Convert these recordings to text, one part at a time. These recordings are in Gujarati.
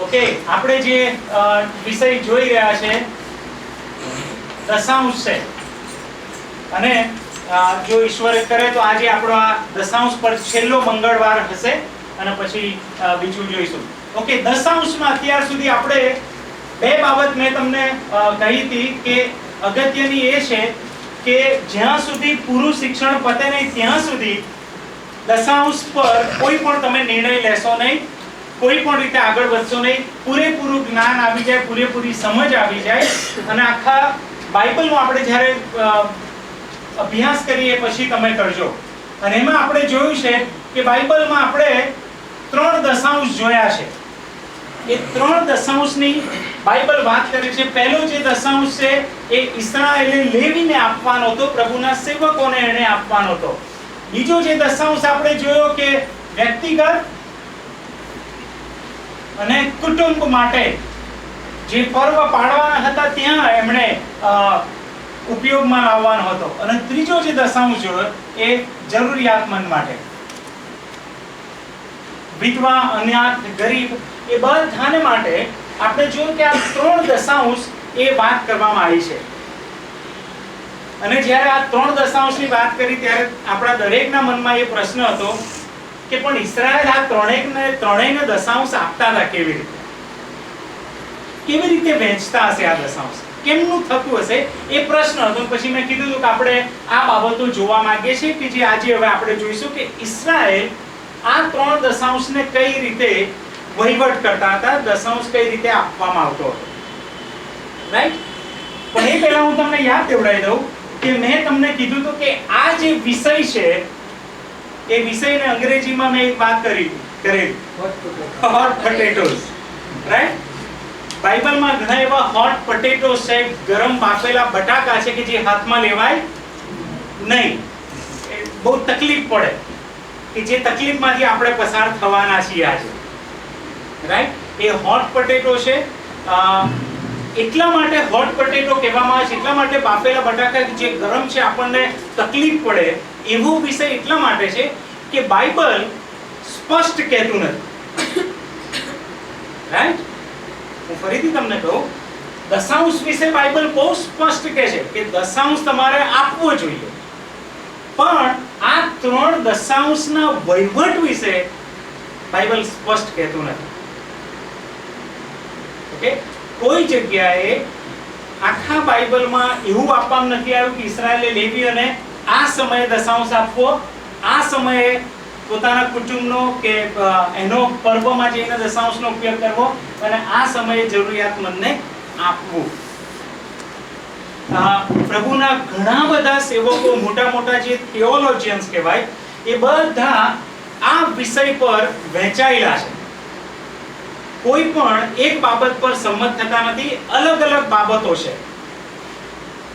ઓકે આપણે જે વિષય જોઈ રહ્યા છે, દશાંશ છે. અને જો ઈશ્વરે કરે તો આજે આપણો આ દશાંશ પર છેલ્લો મંગળવાર હશે અને પછી બીજું જોઈશું. ઓકે દશાંશમાં અત્યાર સુધી આપણે બે બાબત મેં તમને કહી હતી કે અગત્યની એ છે કે જ્યાં સુધી પૂરું શિક્ષણ પતે નહીં, ત્યાં સુધી દશાંશ પર કોઈ પણ તમે નિર્ણય લેશો નહીં. કોઈ પણ રીતે આગળ વધશો નહીં. પૂરેપૂરું જ્ઞાન આવી જાય, પૂરેપૂરી સમજ આવી જાય. અને આખા બાઇબલનો આપણે જ્યારે અભ્યાસ કરીએ પછી તમે કરજો. અને એમાં આપણે જોયું છે કે બાઇબલમાં આપણે ત્રણ દશાંશ જોયા છે. એ ત્રણ દશાંશની બાઇબલ વાત કરે છે. પહેલો જે દશાંશ છે એ ઈસરાયેલે લેવીને આપવાનો હતો, પ્રભુના સેવકોને એને આપવાનો હતો. બીજો જે દશાંશ આપણે જોયો કે વ્યક્તિગત અને કુટુંબ માટે જે પર્વ પાડવાના હતા ત્યાં એમણે ઉપયોગમાં લાવવાનો હતો. અને ત્રીજો જે દશાંશ જોયો એ જરૂરિયાતમંદ માટે. વિધવા, અનાથ, ગરીબ એ બધાને માટે આપણે જોયું કે આ ત્રણ દશાંશ એ વાત કરવામાં આવી છે. અને જ્યારે આ ત્રણ દશાંશની વાત કરી ત્યારે આપણા દરેકના મનમાં એ પ્રશ્ન હતો કે પણ ઈસરાયલ આ ત્રણેયને ત્રણેયને દશાંશ આપતા હતા કેવી રીતે? કેવી રીતે વહેંચતા હશે આ દશાંશ? કેમનું થતું હશે? એ પ્રશ્ન હતો. પછી મેં કીધું હતું કે આપણે આ બાબતો જોવા માંગીએ છીએ કે જે આજે હવે આપણે જોઈશું કે ઈસરાયલ આ ત્રણ દશાંશને કઈ રીતે વહીવટ કરતા હતા? દશાંશ કઈ રીતે આપવામાં આવતો હતો? રાઈટ પણ એ પહેલા હું તમને યાદ દેવડાવી દઉં કે મેં તમને કીધું હતું કે આ જે વિષય છે એ વિષયને અંગ્રેજીમાં મેં એક વાત કરી કરેલી. હોટ પોટેટોસ રાઈટ બાઇબલમાં ઘણા એવા હોટ પોટેટોસ છે ગરમ બાફેલા બટાકા છે કે જે હાથમાં લેવાય નહીં. એ બહુ તકલીફ પડે કે જે તકલીફમાંથી આપણે પસાર થવાના છીએ આજે. રાઈટ એ હોટ પોટેટો છે એટલા માટે હોટ પોટેટો કહેવામાં આવે છે એટલા માટે બાફેલા બટાકા જે ગરમ છે આપણને તકલીફ પડે એવો વિષય એટલા માટે છે કે બાઇબલ સ્પષ્ટ કહેતું નથી. રાઈટ હું ફરીથી તમને કહું, દશાંશ વિશે બાઇબલ બહુ સ્પષ્ટ કહે છે કે દશાંશ તમારે આપવો જોઈએ. પણ આ ત્રણ દશાંશના વહીવટ વિશે બાઇબલ સ્પષ્ટ કહેતું નથી. ઓકે કોઈ જગ્યાએ આખા બાઇબલમાં એવું આપવામાં નથી આવ્યું કે ઈસરાયેલે લેવી અને આ સમયે દશાંશ આપવો, આ સમયે પોતાના કુટુંબનો કે એનો પર્વમાં જઈને દશાંશનો ઉપયોગ કરવો અને આ સમયે જરૂરિયાતમંદને આપવું. પ્રભુના ઘણા બધા સેવકો મોટા મોટા જે થિયોલોજિયન્સ કહેવાય, એ બધા આ વિષય પર વહેંચાયેલા છે. કોઈ પણ એક બાબત પર સંમત થતા નથી, અલગ અલગ બાબતો છે.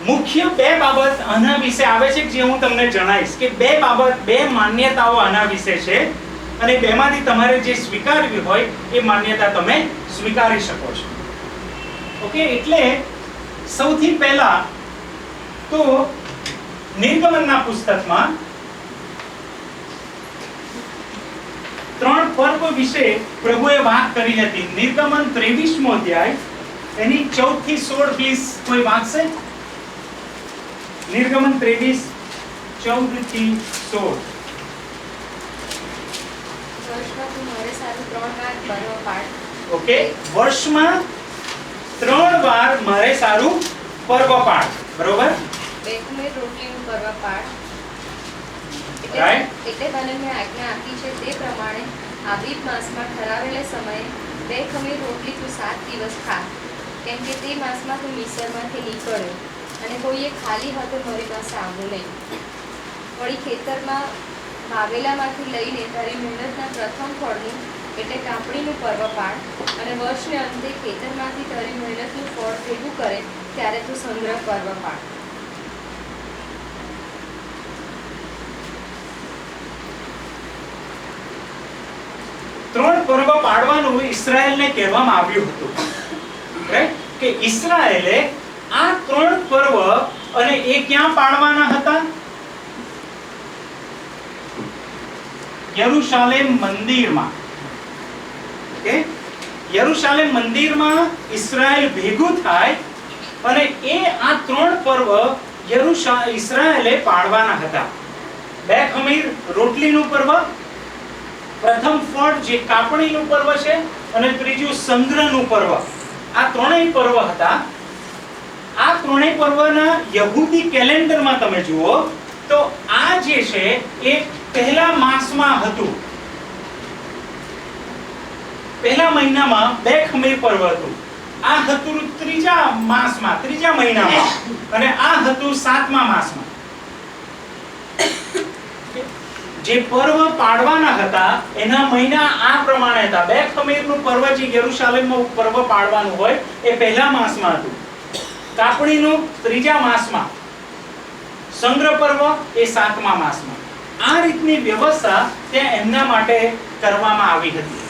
મુખ્ય બે બાબત આના વિશે આવે છે જે હું તમને જણાવીશ કે બે બાબત, બે માન્યતાઓ આના વિશે છે અને બેમાંથી તમારે જે સ્વીકારવી હોય એ માન્યતા તમે સ્વીકારી શકો છો. ઓકે એટલે સૌથી પહેલા તો નિર્ગમનના પુસ્તકમાં ત્રણ પર્વ વિશે પ્રભુએ વાત કરી હતી. નિર્ગમન 23મો અધ્યાય, એની ચૌદથી સોળ પ્લીઝ કોઈ વાંચશે? નિર્ગમન 23 14 થી 16 વર્ષમાં તું મારે સારું ત્રણ વાર પર્વ પાડ ઓકે? વર્ષમાં ત્રણ વાર મારે સારું પર્વ પાઠ. બરોબર? બેકુમે રોટલીનું પર્વ પાડ એટલે મને મેં આજ્ઞા આપી છે તે પ્રમાણે આબીબ માસમાં ઠરાવેલા સમયે બે ખમીર રોટલી તું સાત દિવસ ખા. કેમ કે તે માસમાં તું મિસરમાંથી નીકળ્યો. અને કોઈએ ખાલી હાથે મારી પાસે આવવું નહીં વળી ખેતરમાં વાવેલામાંથી લઈને તારી મહેનતના પ્રથમ ફળનું, એટલે કાપણીનું પર્વ પાડ અને વર્ષને અંતે ખેતરમાંથી તારી મહેનતનું ફળ ભેગું કરે ત્યારે તું સંગ્રહ પર્વ પાડ ત્રણ પર્વ પાડવાનું ઈસરાયેલને કહેવામાં આવ્યું હતું. રાઈટ કે ઈસરાયેલે આ ત્રણ પર્વ અને એ ક્યાં પાડવાના હતા? યરુશાલેમ મંદિરમાં. ઓકે? યરુશાલેમ મંદિરમાં ઇસરાયલ ભેગું થાય અને એ આ ત્રણ પર્વ યરુશા ઇસરાયલે પાડવાના હતા. બે ખમીર રોટલીનું પર્વ, પ્રથમ ફળ જે કાપણીનું પર્વ છે અને ત્રીજું સંગ્રહનું પર્વ. આ ત્રણેય પર્વ હતા. ત્રણેય પર્વના યહૂદી કેલેન્ડરમાં તમે જુઓ, તો આ જે છે એ પહેલા માસમાં હતું. પહેલા મહિનામાં બે ખમીર પર્વ હતું. આ હતું ત્રીજા માસમાં, ત્રીજા મહિનામાં. અને આ હતું સાતમા માસમાં. જે પર્વ પાડવાના હતા, એના મહિના આ પ્રમાણે હતા. બે ખમીરનું પર્વ જે યરુશાલેમમાં પર્વ પાડવાનું હોય, એ પહેલા માસમાં હતું. કાપણીનું ત્રીજા માસમાં. સંગ્રહ પર્વ એ સાતમા માસમાં. આ રીતની વ્યવસ્થા ત્યાં એમના માટે કરવામાં આવી હતી.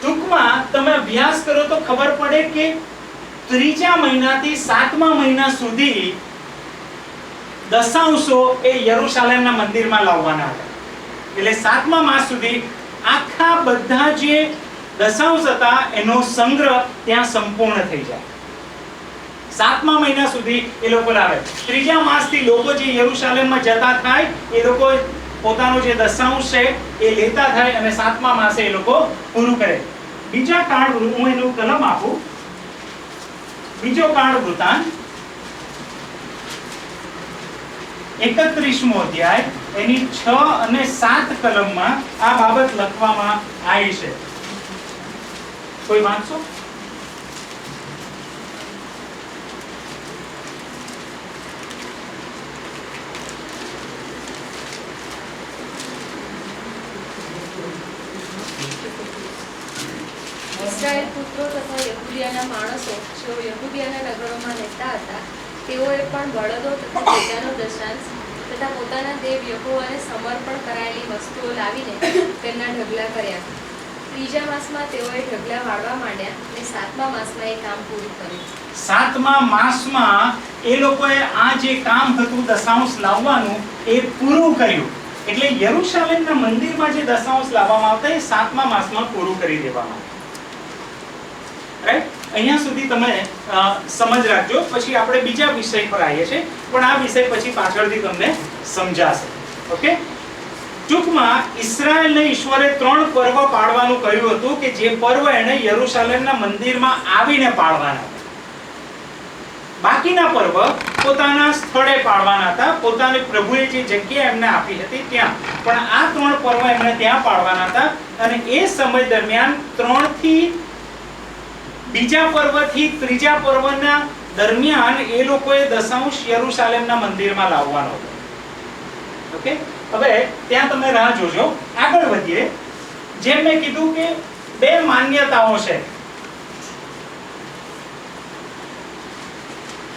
ટૂંકમાં તમે અભ્યાસ કરો તો ખબર પડે કે ત્રીજા મહિનાથી સાતમા મહિના સુધી દશાંશો એ યરુશાલેમના મંદિરમાં લાવવાના હતા. એટલે સાતમા માસ સુધી આખા બધા જે દશાંશ હતા, એનો સંગ્રહ ત્યાં સંપૂર્ણ થઈ જાય. સાતમા મહિના સુધી એ લોકો લાવે. ત્રીજા માસથી લોકો જે યરુશાલેમમાં જતા થાય, એ લોકો પોતાનો જે દશાંશ છે, એ લેતા થાય અને સાતમા માસે એ લોકો પૂરું કરે. બીજા કાળ હું એનું કલમ આપું. બીજો કાળ વૃતાંત એકત્રીસમો અધ્યાય, એની છ અને સાત કલમમાં આ બાબત લખવામાં આવી છે. કોઈ વાંચશો ઇસ્રાયેલ પુત્રો તથા યહૂદિયાના માણસો જેઓ યહૂદિયાના નગરોમાં રહેતા હતા, તેઓએ પણ બળદો તથા પોતાનો દશાંશ તથા પોતાના દેવ યહોવાને સમર્પણ કરાયેલી વસ્તુઓ લાવીને તેમના ઢગલા કર્યા. ત્રીજા માસમાં તેઓએ ઢગલા વાળવા માંડ્યા અને સાતમા માસમાં એ કામ પૂરું કર્યું. સાતમા માસમાં એ લોકોએ આ જે કામ હતું દશાંશ લાવવાનું, એ પૂરું કર્યું. એટલે યરુશાલેમના મંદિરમાં જે દશાંશ લાવવામાં આવતા એ સાતમા માસમાં પૂરું કરી દેવામાં રાઈટ અહીંયા સુધી તમે સમજ રાખજો. પછી આપણે બીજા વિષય પર આવીએ છીએ. પણ આ વિષય પછી પાછળથી તમને સમજાશે. ઓકે ટૂંકમાં ઇસ્રાયેલને ઈશ્વરે ત્રણ પર્વ પાડવાનું કહ્યું હતું કે જે પર્વ એણે યરુશાલેમના મંદિરમાં આવીને પાડવાના બાકીના પર્વ પોતાના સ્થળે પાડવાના હતા. પોતાને પ્રભુએ જે જગ્યા એમને આપી હતી ત્યાં. પણ આ ત્રણ પર્વ એમને ત્યાં પાડવાના હતા અને એ સમય દરમિયાન ત્રણથી બીજા પર્વથી ત્રીજા પર્વના દરમિયાન એ લોકોએ દશાંશ યરુશાલેમના મંદિરમાં લાવવાનો હતો. ઓકે હવે ત્યાં તમે રાહ જોજો. આગળ વધીએ. જેમ મેં કીધું કે બે માન્યતાઓ છે.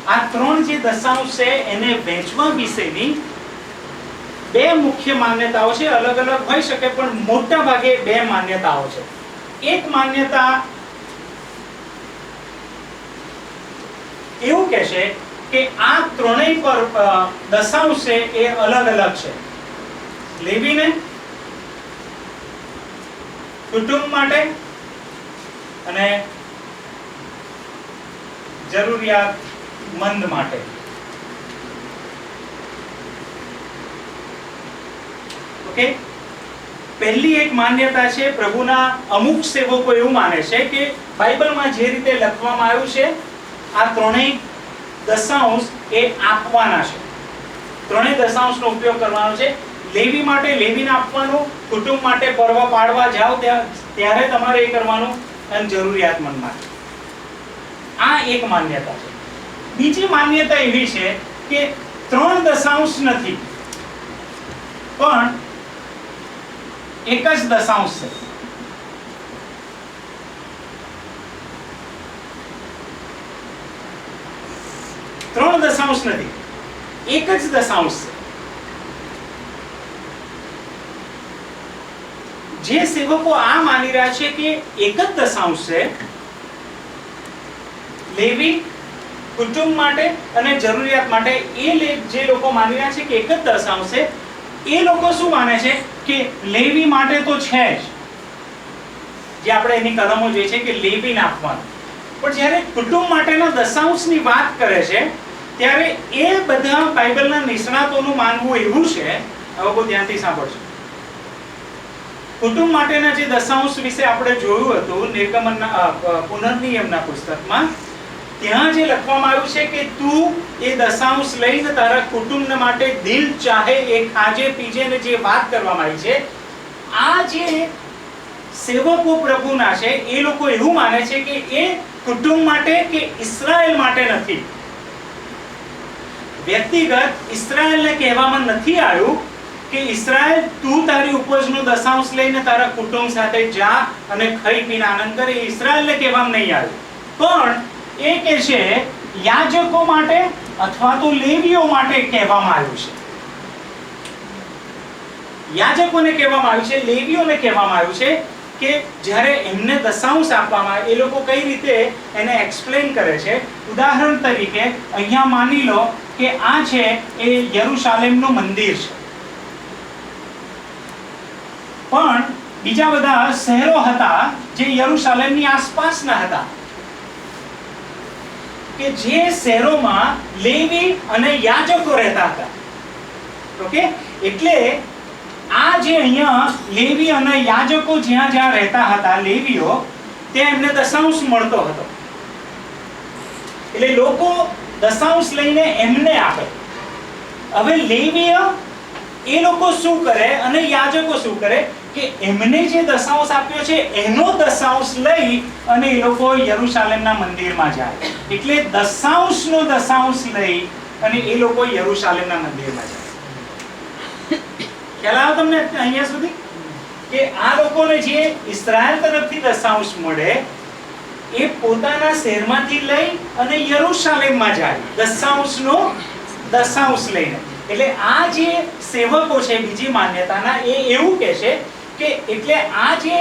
આ ત્રણ જે દશાંશ છે, એને વહેંચવા વિશેની બે મુખ્ય માન્યતાઓ છે. અલગ અલગ હોઈ શકે, પણ મોટા ભાગે બે માન્યતાઓ છે. એક માન્યતા એવું કહેશે કે આ ત્રણેય પર દશાંશ છે એ અલગ અલગ છે. લેવીને કુટુંબ માટે? અને જરૂરિયાતમંદ માટે? ઓકે? પહેલી એક માન્યતા છે પ્રભુના અમુક સેવકો એવું માને છે કે બાઇબલમાં જે રીતે લખવામાં આવ્યું છે, આ ત્રણેય દશાંશ એ આપવાના છે. ત્રણેય દશાંશનો ઉપયોગ કરવાનો છે. લેવી માટે લેવીને આપવાનું, કુટુંબ માટે પર્વ પાડવા જાઓ ત્યારે તમારે એ કરવાનું અને જરૂરિયાતમંદ માટે આ એક માન્યતા છે. બીજી માન્યતા એવી છે કે ત્રણ દશાંશ નથી. પણ એક જ દશાંશ છે. ત્રણ દશાંશ નથી. એક જ દશાંશ છે. જે સેવકો આ માની રહ્યા છે કે એક જ દશાંશ છે, લેવી કુટુંબ માટે અને જરૂરિયાત માટે, એ જે લોકો માની રહ્યા છે કે એક જ દશાંશ છે, એ લોકો શું માને છે કે લેવી માટે તો છે જ. જે આપણે એની કલમો જોઈએ છે કે લેવી નાખવાનું પણ જ્યારે કુટુંબ માટેના દશાંશની વાત કરે છે, ત્યારે એ બધા બાઇબલના નિષ્ણાતોનું માનવું એવું છે હવે બહુ ધ્યાનથી સાંભળજો. કુટુંબ માટેના જે દશાંશ વિશે આપણે જોયું હતું, નિર્ગમનના પુનર્નિયમના પુસ્તકમાં, ત્યાં જે લખવામાં આવ્યું છે કે તું એ દશાંશ લઈને તારા કુટુંબ માટે દિલ ચાહે, એ ખાજે પીજે ને જે વાત કરવામાં આવી છે, આ જે સેવકો પ્રભુના છે, એ લોકો એવું માને છે કે એ કુટુંબ માટે કે ઇસરાયલ માટે નથી. વ્યક્તિગત ઇસરાયલને કહેવામાં નથી આવ્યું કે ઇસરાયલ તું તારી ઉપજનો દશાંશ લઈને તારા કુટુંબ સાથે જા અને ખાઈ પીને આનંદ કરે. ઇસ્રાયેલને કહેવામાં નહીં આવ્યું પણ એ કે છે, યાજકો માટે અથવા તો લેવીઓ માટે કહેવામાં આવ્યું છે. યાજકોને કહેવામાં આવ્યું છે, લેવીઓને કહેવામાં આવ્યું છે કે જ્યારે એમને દશાંશ આપવામાં એ લોકો કઈ રીતે એને એક્સપ્લેન કરે છે? ઉદાહરણ તરીકે, અહીંયા માની લો કે આ છે એ યરુશાલેમનું મંદિર છે. પણ બીજા બધા શહેરો હતા જે યરુશાલેમની આસપાસના હતા. કે જે શહેરોમાં લેવી અને યાજકો રહેતા હતા. ઓકે? એટલે આ જે અહીંયા લેવી અને યાજકો જ્યાં જ્યાં રહેતા હતા, લેવીઓ, ત્યાં એમને દશાંશ મળતો હતો. એટલે લોકો દશાંશ લઈને એમને આપે. હવે લેવીય એ લોકો શું કરે અને યાજકો શું કરે કે એમને જે દશાંશ આપ્યો છે, એનો દશાંશ લઈ અને એ લોકો યરુશાલેમના મંદિરમાં જાય. એટલે દશાંશનો દશાંશ લઈ અને એ લોકો યરુશાલેમના મંદિરમાં જાય. ખ્યાલ આવે તમને અહીંયા સુધી? કે આ લોકોને જે ઇસ્રાયલ તરફથી દશાંશ મળે, એ પોતાના શહેરમાંથી લઈ અને યરુશાલેમમાં જાય. દશાંશનો દશાંશ લઈને. એટલે આ જે સેવકો છે બીજી માન્યતાના એ એવું કહે છે કે એટલે આ જે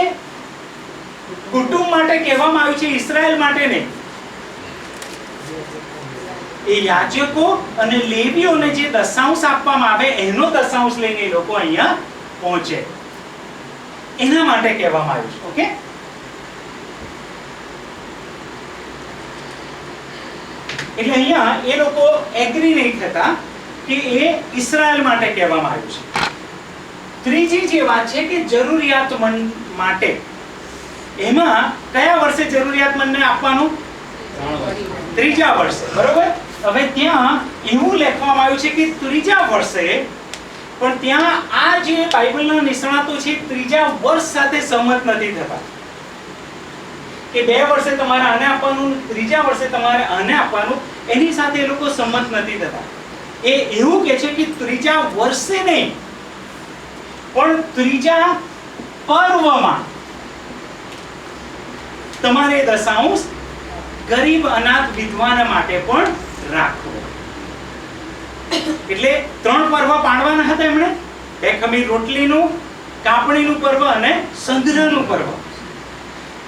કુટુંબ માટે કહેવામાં આવ્યું છે, ઈસરાયલ માટે નહીં. એ યાજકો અને લેવીઓને જે દશાંશ આપવામાં આવે, એનો દશાંશ લઈને એ લોકો અહીંયા પહોંચે. એના માટે કહેવામાં આવ્યું છે, ઓકે? એટલે અહીંયા એ લોકો એગ્રી નહીં થતા. કે એ ઇસરાયલ માટે કહેવામાં આવ્યું છે. ત્રીજી જે વાત છે કે જરૂરિયાતમંદ માટે, એમાં કયા વર્ષે જરૂરિયાતમંદને આપવાનું? ત્રીજા વર્ષે, બરોબર? હવે ત્યાં એવું લખવામાં આવ્યું છે કે ત્રીજા વર્ષે, પણ ત્યાં આ જે બાઇબલના નિષ્ણાતો છે, ત્રીજા વર્ષ સાથે સંમત નથી થતા. કે બે વર્ષે તમારે આને આપવાનું, ત્રીજા વર્ષે તમારે આને આપવાનું, એની સાથે એ લોકો સંમત નથી થતા. એ એવું કે છે કે ત્રીજા વર્ષે નહીં, પણ ત્રીજા પર્વમાં. તમારે દશાંશ ગરીબ અનાથ વિધવાના માટે પણ રાખવો. એટલે ત્રણ પર્વ પાડવાના હતા એમણે. બે ખમીર રોટલીનું, કાપણીનું પર્વ અને સંગ્રહનું પર્વ.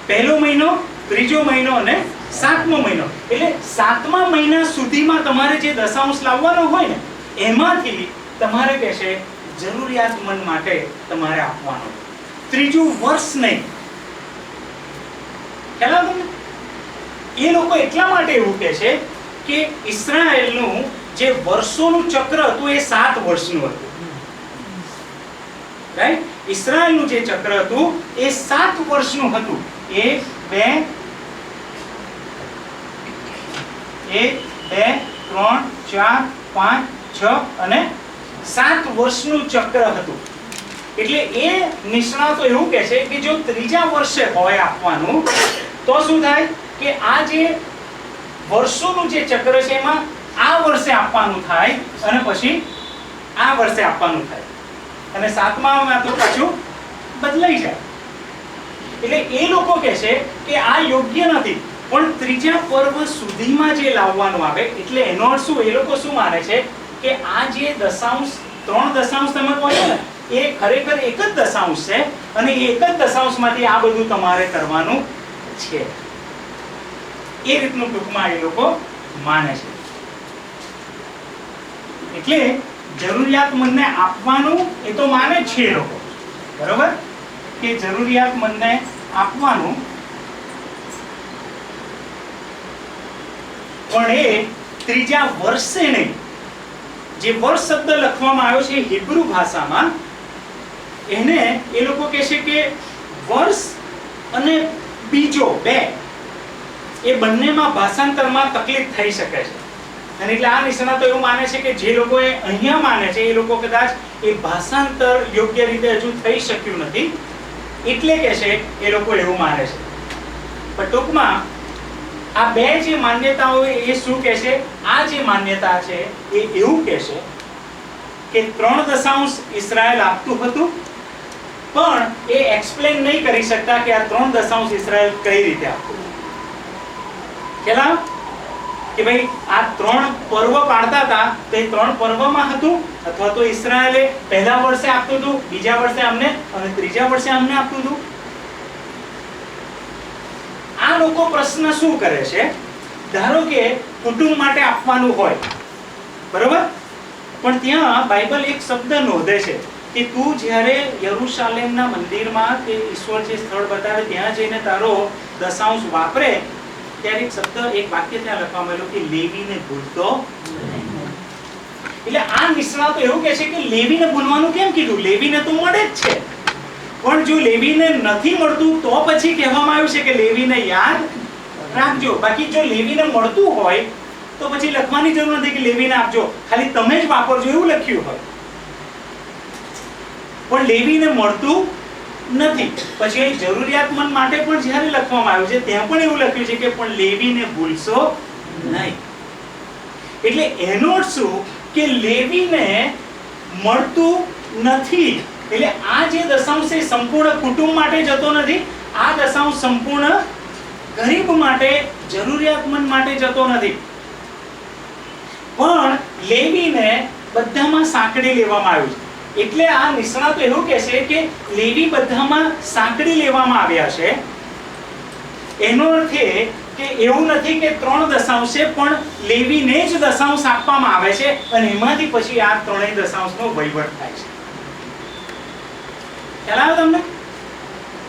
પહેલો મહિનો, ત્રીજો મહિનો અને સાતમો મહિનો. એટલે સાતમા મહિના સુધીમાં તમારે જે દશાંશ લાવવાનો હોય ને, એમાંથી તમારે કહેશે જરૂરિયાતમંદ માટે તમારે આપવાનો. ત્રીજું વર્ષ નહીં. ખ્યાલ તમને એ લોકો એટલા માટે એવું કહે છે કે ઈસરાયલનું જે વર્ષોનું ચક્ર હતું એ સાત વર્ષનું હતું. રાઈટ ઇસ્રાયેલનું જે ચક્ર હતું એ સાત વર્ષનું હતું. એ બે એક, બે, ત્રણ, ચાર, પાંચ, છ અને સાત વર્ષનું ચક્ર હતું. એટલે એ નિષ્ણાતો એવું કહે છે કે જો ત્રીજા વર્ષે હોય આપવાનું, તો શું થાય કે આ જે વર્ષોનું જે ચક્ર છે એમાં આ વર્ષે આપવાનું થાય અને પછી આ વર્ષે આપવાનું થાય. અને સાતમામાં તો પાછું બદલાઈ જાય. એટલે એ લોકો કહે છે કે આ યોગ્ય નથી. પણ ત્રીજા પર્વ સુધીમાં જે લાવવાનું આવે, એટલે એનો અર્થ શું? એ લોકો શું માને છે કે આ જે દશાંશ, ત્રણ દશાંશ તમે કહો છો ને, એ ખરેખર એક જ દશાંશ છે અને એક જ દશાંશમાંથી આ બધું તમારે કરવાનું છે. એ રીતનું ટૂંકમાં એ લોકો માને છે. એટલે જરૂરિયાતમંદને આપવાનું, એ તો માને છે લોકો. બરોબર? કે જરૂરિયાતમંદને આપવાનું પણ એ ત્રીજા વર્ષે નહીં. જે વર્ષ શબ્દ લખવામાં આવ્યો છે હિબ્રુ ભાષામાં, એને એ લોકો કહે છે કે વર્ષ અને બીજો બે, એ બંનેમાં ભાષાંતરમાં તકલીફ થઈ શકે છે. અને એટલે આ નિષ્ણાતો એવું માને છે કે જે લોકો એ અહીંયા માને છે, એ લોકો કદાચ એ ભાષાંતર યોગ્ય રીતે હજુ થઈ શક્યું નથી. એટલે કે છે એ લોકો એવું માને છે. પણ ટૂંકમાં આ બે જે માન્યતાઓ એ શું કહે છે? આ જે માન્યતા છે, એ એવું કહે છે કે ત્રણ દશાંશ ઇસરાયલ આપતું હતું, પણ એ એક્સપ્લેન નહીં કરી શકતા કે આ ત્રણ દશાંશ ઇસરાયલ કઈ રીતે આપતું કેલા કે ભાઈ, આ ત્રણ પર્વ પાડતા હતા, તો એ ત્રણ પર્વમાં હતું, અથવા તો ઇસરાયલે પહેલા વર્ષે આપતું હતું, બીજા વર્ષે અમને અને ત્રીજા વર્ષે અમને આપતું હતું. આ લોકો પ્રશ્ન શું કરે છે? ધારો કે કુટુંબ માટે આપવાનું હોય, બરોબર? પણ ત્યાં બાઇબલ એક શબ્દ નોંધે છે કે તું જ્યારે યરુશાલેમના મંદિરમાં કે ઈશ્વર જે સ્થળ બતાવે ત્યાં જઈને તારો દશાંશ વાપરે, ત્યારે એક શબ્દ, એક વાક્ય ત્યાં લખવામાં આવેલું કે લેવીને ભૂલતો એટલે આ નિષ્ણાતો એવું કહે છે કે લેવીને ભૂલવાનું કેમ કીધું? લેવીને તો મળે જ છે. પણ જો લેવીને નથી મળતું, તો પછી કહેવામાં આવ્યું છે કે લેવીને યાદ રાખજો. બાકી જો લેવીને મળતું હોય, તો પછી લખવાની જરૂર નથી કે લેવીને આપજો. ખાલી તમે જ વાપરજો એવું લખ્યું હોય. પણ લેવીને મળતું નથી. પછી અહીં જરૂરિયાતમંદ માટે પણ જ્યારે લખવામાં આવ્યું છે, ત્યાં પણ એવું લખ્યું છે કે પણ લેવીને ભૂલશો નહીં. એટલે એનો શું? કે લેવીને મળતું નથી. એટલે આ જે દશાંશ છે સંપૂર્ણ કુટુંબ માટે જતો નથી, આ દશાંશ સંપૂર્ણ ગરીબ માટે, જરૂરિયાતમંદ માટે જતો નથી. પણ લેવીને બધામાં સાંકળી લેવામાં આવ્યું છે. એટલે આ નિષ્ણાતો એવું કહે છે કે લેવી બધામાં સાંકળી લેવામાં આવ્યા છે. એનો અર્થ એ કે એવું નથી કે ત્રણ દશાંશ છે, પણ લેવીને જ દશાંશ આપવામાં આવે છે અને એમાંથી પછી આ ત્રણેય દશાંશનો વહીવટ થાય છે. ખ્યાલ આવ્યો તમને?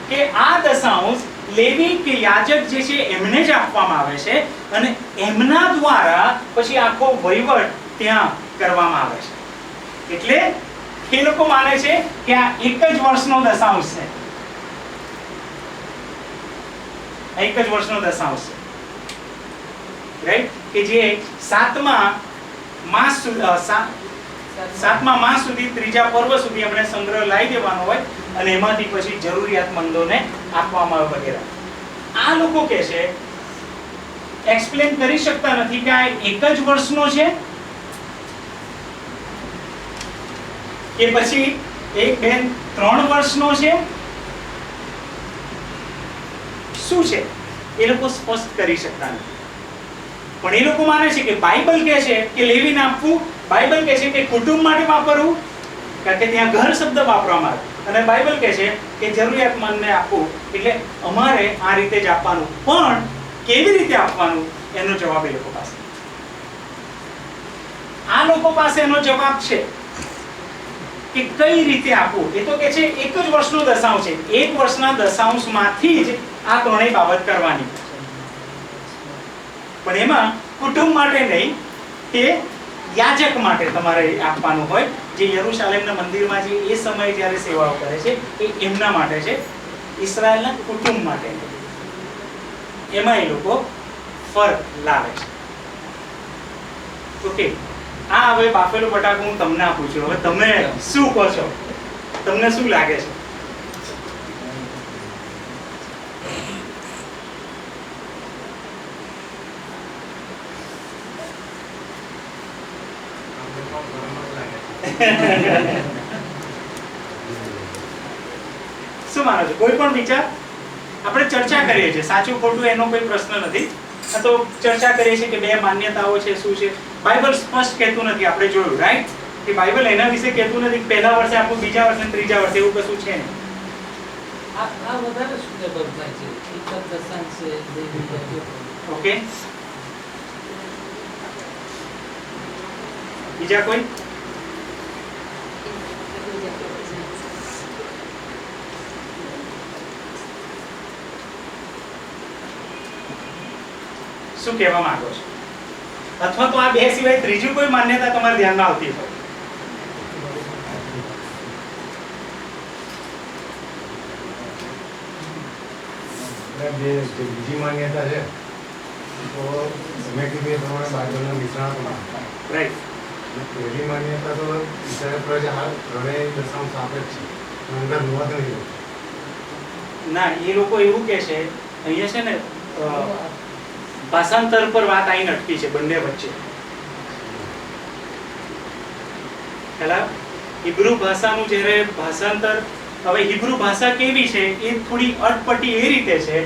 કે આ દશાંશ લેવી કે યાજક જે છે, એમને જ આપવામાં આવે છે અને એમના દ્વારા પછી આખો વહીવટ ત્યાં કરવામાં આવે છે. એટલે એ લોકો માને છે કે આ એક જ વર્ષનો દશાંશ છે. એક જ વર્ષનો દશાંશ છે. રાઈટ કે જે સાતમા માસ સાતમા માસ સુધી, ત્રીજા પર્વ સુધી આપણે સંગ્રહ લાવી દેવાનો હોય અને એમાંથી પછી જરૂરિયાતમંદોને આપવામાં વગેરે. આ લોકો કહે છે એક્સપ્લેન કરી શકતા નથી કે આ એક જ વર્ષનો છે કે પછી એક બેન ત્રણ વર્ષનો છે? શું છે? એ લોકો સ્પષ્ટ કરી શકતા નથી. પણ એ લોકો માને છે કે બાઇબલ કહે છે કે લેવીને આપવું બાઇબલ કહે છે કે કુટુંબ માટે વાપરવું, કારણ કે ત્યાં ઘર શબ્દ વાપરવામાં આવે. અને બાઇબલ કહે છે કે જરૂરિયાતમંદને આપવું, એટલે અમારે આ રીતે જ આપવાનું. પણ કેવી રીતે આપવાનું? એનો જવાબ એ લોકો પાસે. આ લોકો પાસે એનો જવાબ છે કે કઈ રીતે આપવું? એ તો કે છે એક જ વર્ષનો દશાંશ છે. એક વર્ષના દશાંશમાંથી જ આ ત્રણેય બાબત કરવાની. પણ એમાં કુટુંબ માટે નહીં કે યાજક માટે તમારે આપવાનું હોય. જે યરુશાલેમના મંદિરમાં જે એ સમયે જ્યારે સેવાઓ કરે છે, એ એમના માટે છે. ઇસરાયલના કુટુંબ માટે. એમાં એ લોકો ફરક લાવે છે. ઓકે. આ હવે બાફેલું બટાકું હું તમને આપું છું. હવે તમે શું કહો છો? તમને શું લાગે છે? શું માનો છો? કોઈ પણ વિચાર? આપણે ચર્ચા કરીએ છીએ. સાચું ખોટું એનો કોઈ પ્રશ્ન નથી. આ તો ચર્ચા કરીએ છીએ કે બે માન્યતાઓ છે શું છે? બાઇબલ સ્પષ્ટ કહેતું નથી આપણે જોયું રાઈટ કે બાઇબલ એના વિશે કહેતું નથી પહેલા વર્ષે આપણું બીજા વર્ષે ત્રીજા વર્ષે એવું કશું છે નહીં. આ આ વધારે સુટેબલ થાય છે? એક દશાંશ છે ઓકે બીજા કોઈ? શું કહેવા માંગો છો? અથવા તો આ બે સિવાય ત્રીજી કોઈ માન્યતા તમારા ધ્યાનમાં આવતી હોય? જે બીજી માન્યતા છે તો તમે કીધું એ પ્રમાણે બાઇબલના નિષ્ણાતોમાં રાઈટ પહેલી માન્યતા તો પ્રજા હાલ ત્રણેય દશાંશ આપે છે. અંદર નોંધ નહીં ના એ લોકો એવું કે છે અહીંયા છે ને ભાષાંતર પર વાત આઈને અટકી છે બંને વચ્ચે. આવ્યો? હિબ્રુ ભાષાનું જ્યારે ભાષાંતર, હવે હિબ્રુ ભાષા કેવી છે એ થોડી અટપટી એ રીતે છે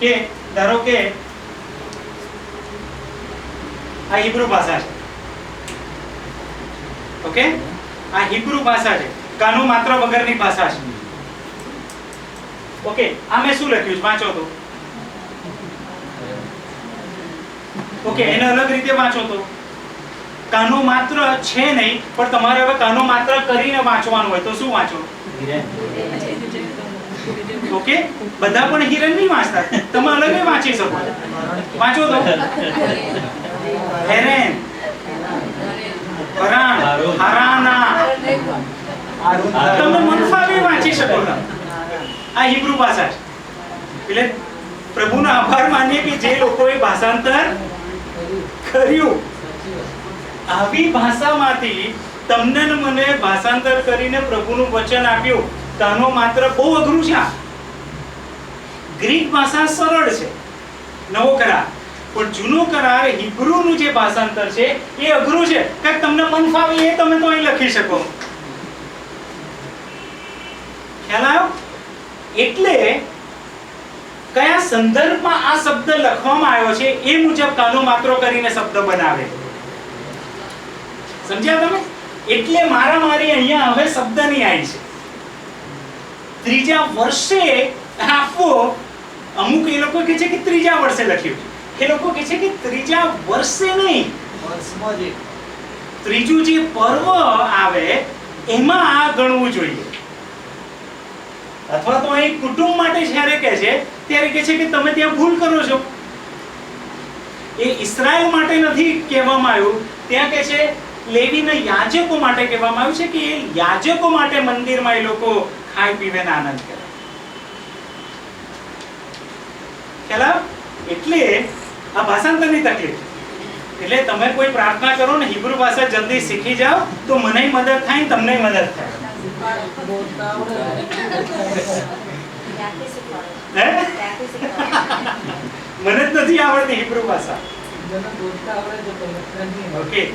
કે ધારો કે આ હિબ્રુ ભાષા છે. ઓકે? આ હિબ્રુ ભાષા છે. કાનો માત્ર વગરની ભાષા છે. ઓકે આ મેં શું લખ્યું છે? વાંચો તો. ઓકે એને અલગ રીતે વાંચો તો. કાનો માત્ર છે નહીં પણ તમારે હવે કાનો માત્ર કરીને વાંચવાનું હોય તો શું વાંચો? ઓકે? બધા પણ હિરન નહીં વાંચતા. તમે અલગ વાંચી શકો. વાંચો તો. હેરેન. હરાણ. હરાના. તમે મનફાવી વાંચી શકો. આ હિબ્રુ ભાષા છે. એટલે પ્રભુનો આભાર માનીએ કે જે લોકોએ ભાષાંતર કર્યું. આવી ભાષામાંથી તમને મને ભાષાંતર કરીને પ્રભુનું વચન આપ્યું. તાનો માત્ર બહુ અઘરું છે ગ્રીક ભાષા સરળ છે. નવો કરાર. પણ જૂનો કરાર હિબ્રુનું જે ભાષાંતર છે, એ અઘરું છે. કે તમને મન ફાવે એ તમે તો અહીં લખી શકો. ખ્યાલ આવ્યો? એટલે કયા સંદર્ભમાં આ શબ્દ લખવામાં આવ્યો છે? એ મુજબ કાનો માત્રો કરીને શબ્દ બનાવે. સમજ્યા તમે? એટલે મારા મારી અહીંયા હવે શબ્દની આવી છે. ત્રીજા વર્ષે આપવો અમુક એ લોકો કહે છે કે ત્રીજા વર્ષે લખ્યું. એ લોકો કહે છે કે ત્રીજા વર્ષે નહીં. વર્ષમાં જ ત્રીજું જે પર્વ આવે એમાં આ ગણવું જોઈએ. અથવા તો અહીં કુટુંબ માટે જ્યારે કહે છે, ત્યારે કહે છે કે તમે ત્યાં ભૂલ કરો છો. એ ઇસરાયલ માટે નથી કહેવામાં આવ્યું. ત્યાં કહે છે, લેવીના યાજકો માટે કહેવામાં આવ્યું છે કે એ યાજકો માટે મંદિરમાં એ લોકો ખાઈ પીવે આનંદ કરે. ખ્યાલ એટલે આ ભાષાંતરની તકલીફ. એટલે તમે કોઈ પ્રાર્થના કરો ને, હિબ્રુ ભાષા જલ્દી શીખી જાઓ, તો મને મદદ થાય તમને મદદ થાય. મને જ નથી આવડતી હિબ્રુ ભાષા. ઓકે.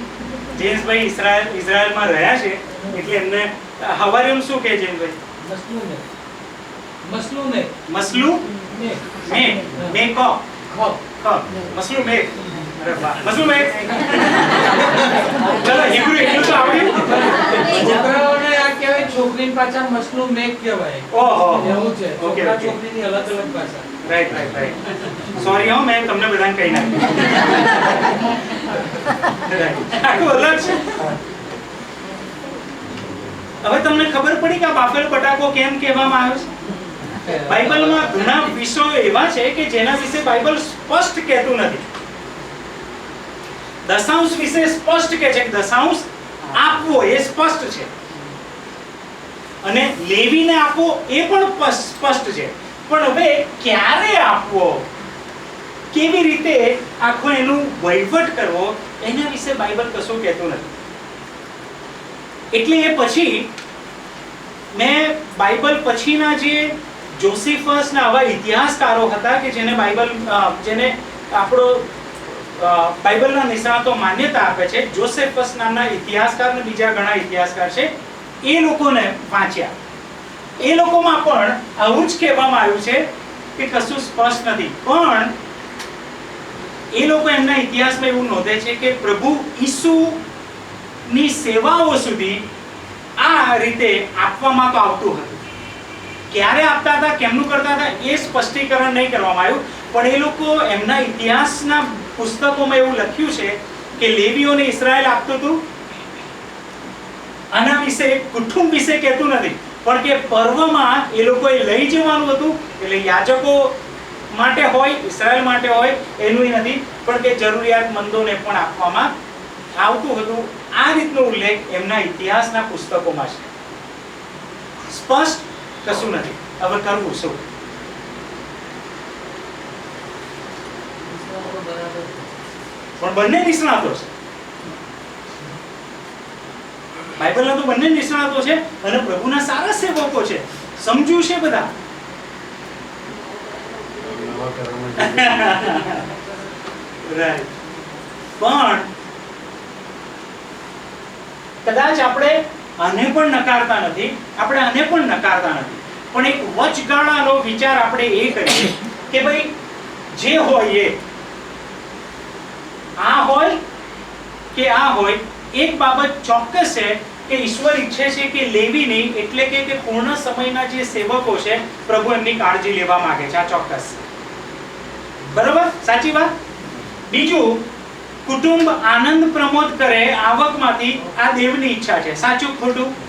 જેમ્સભાઈ ઇઝરાયલ ઇઝરાયલમાં રહ્યા છે એટલે એમને હવારીમ શું કહે જેમ્સભાઈ? મસલું ને મસલુ? મે. મે. કો. ખો કો. મસલુ મે. પાછા મસલું કહેવાય. ઓહો. એવું છે. છોકરા છોકરીની અલગ અલગ ભાષા રાઈટ રાઈટ રાઈટ સોરી હો મેં તમને બધાને કહી નાખ્યું. અલગ છે. હવે તમને ખબર પડી કે આ બાફેલ બટાકો કેમ કહેવામાં આવ્યો છે? બાઇબલમાં ઘણા વિષયો એવા છે કે જેના વિશે બાઇબલ સ્પષ્ટ કહેતું નથી. દશાંશ વિશે સ્પષ્ટ કહે છે કે દશાંશ આપવો એ સ્પષ્ટ છે. અને લેવીને આપવો એ પણ સ્પષ્ટ છે. પણ હવે ક્યારે આપવો? કેવી રીતે આખો એનું વહીવટ કરવો? એના વિશે બાઇબલ કશું કહેતું નથી. એટલે એ પછી મેં બાઇબલ પછીના જે જોસિફસના આવા ઇતિહાસકારો હતા કે જેને બાઇબલ જેને આપણો બાઇબલના નિષ્ણાતો માન્યતા આપે છે. જોસેફસ નામના ઇતિહાસકાર અને બીજા ઘણા ઇતિહાસકાર છે. એ લોકોને વાંચ્યા. એ લોકોમાં પણ આવું જ કહેવામાં આવ્યું છે કે કશું સ્પષ્ટ નથી. પણ એ લોકો એમના ઇતિહાસમાં એવું નોંધે છે કે પ્રભુ ઈસુ ની સેવાઓ સુધી આ રીતે આપવામાં તો આવતું હતું. ક્યારે આપતા હતા, કેમનું કરતા હતા, એ સ્પષ્ટીકરણ નહીં કરવામાં આવ્યું. પણ એ લોકો એમના ઇતિહાસના પુસ્તકોમાં એવું લખ્યું છે કે લેવીઓને ઇસરાયલ આપતું હતું. આના વિશે કુટુંબ વિશે કહેતું નથી, પણ કે પર્વમાં એ લોકોએ લઈ જવાનું હતું. એટલે યાજકો માટે હોય, ઇઝરાયલ માટે હોય એનું નથી. પણ કે જરૂરિયાતમંદોને પણ આપવામાં આવતું હતું. આ રીતનો ઉલ્લેખ એમના ઇતિહાસના પુસ્તકોમાં છે. સ્પષ્ટ કશું નથી હવે કરવું શું પણ બંને નિષ્ણાતો છે બાઇબલના તો બંને નિષ્ણાતો છે અને પ્રભુના સારા સેવકો છે સમજુ છે બધા પણ કદાચ આપણે આને પણ નકારતા નથી, આપણે આને પણ નકારતા નથી. પણ એક વચગાળાનો વિચાર આપણે એ કરીએ કે ભાઈ, જે હોય એ. આ હોય કે આ હોય, એક બાબત ચોક્કસ છે કે ઈશ્વર ઈચ્છે છે કે લેવીની એટલે કે કે પૂર્ણ સમયના જે સેવકો છે, પ્રભુ એમની કાળજી લેવા માંગે છે, આ ચોક્કસ. બરોબર? સાચી વાત? બીજું, કુટુંબ આનંદ પ્રમોદ કરે આવકમાંથી, આ દેવની ઈચ્છા છે. સાચું ખોટું?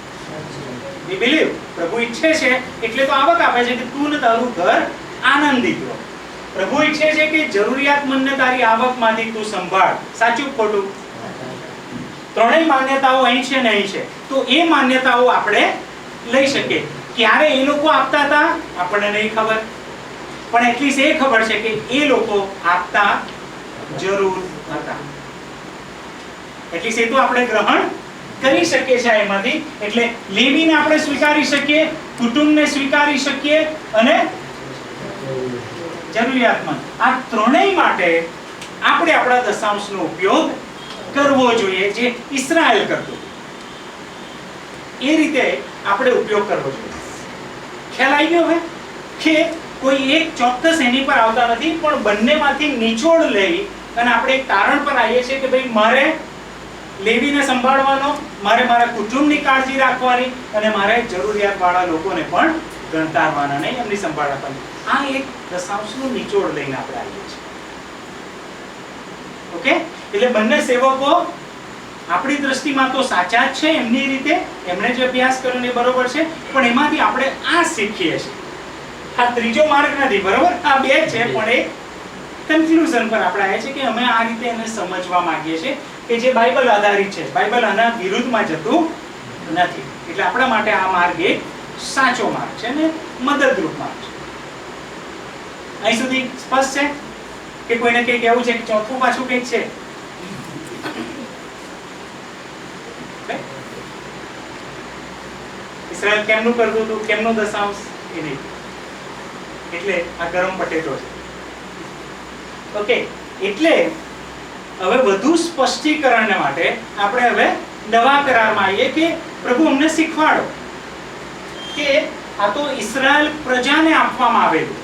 We બિલીવ પ્રભુ ઈચ્છે છે, એટલે તો આવક આપે છે કે તું ને તારું ઘર આનંદિત રહો. પ્રભુ ઈચ્છે છે કે જરૂરિયાતમંદને તારી આવકમાંથી તું સંભાળ. સાચું ખોટું? ત્રણેય માન્યતાઓ અહીં છે ને અહીં છે. તો એ માન્યતાઓ આપણે લઈ શકીએ. ક્યારે એ લોકો આપતા હતા? આપણને નહીં ખબર. પણ એટલીસ્ટ એ ખબર છે કે એ લોકો આપતા જરૂર હતા. એટલીસ્ટ એ તો આપણે ગ્રહણ કરી શકીએ છીએ એમાંથી. એટલે લેવીને આપણે સ્વીકારી શકીએ, કુટુંબને સ્વીકારી શકીએ અને જરૂરિયાતમંદ. આ ત્રણેય માટે આપણે આપણા દશાંશનો ઉપયોગ કરવો જોઈએ જે ઇસ્રાયલ કરતો. એ રીતે આપણે ઉપયોગ કરવો જોઈએ. ખ્યાલ આવી ગયો હવે? કે કોઈ એક ચોક્કસ એની પર આવતા નથી, પણ બંનેમાંથી નિચોડ લઈ અને આપણે એક તારણ પર આવીએ છીએ કે ભાઈ મારે લેવીને સંભાળવાનો, મારે મારા કુટુંબની કાળજી રાખવાની અને મારે જરૂરિયાતવાળા લોકોને પણ ગણતારવાના નહીં, એમની સંભાળ રાખવાની. આ એક દશાંશનું નિચોડ લઈને આપણે આવીએ છીએ. ઓકે? એટલે બંને સેવકો આપણી દ્રષ્ટિમાં તો સાચા જ છે એમની રીતે, એમણે જે અભ્યાસ કર્યો એ બરોબર છે, પણ એમાંથી આપણે આ શીખીએ છીએ. આ ત્રીજો માર્ગ નથી, બરોબર? આ બે છે, પણ એક કન્ફ્યુઝન પર આપણે આવ્યા છે કે અમે આ રીતે એને સમજવા માંગીએ છીએ. કે જે બાઇબલ આધારિત છે. બાઇબલ આના વિરુદ્ધમાં જતું નથી. એટલે આપણા માટે આ માર્ગ એક સાચો માર્ગ છે અને મદદરૂપ માર્ગ છે. અહીં સુધી સ્પષ્ટ છે? કે કોઈને કંઈક એવું છે કે ચોથું પાછું કંઈક છે? ઇસરાયલ કેમનું કરતું હતું? કેમનો દશાંશ? એ નહીં. એટલે આ ગરમ પટેટો છે. ઓકે, એટલે હવે વધુ સ્પષ્ટીકરણ માટે આપણે હવે નવા કરારમાં આવીએ કે પ્રભુ અમને શીખવાડો. કે આ તો ઈસરાયલ પ્રજાને આપવામાં આવેલું.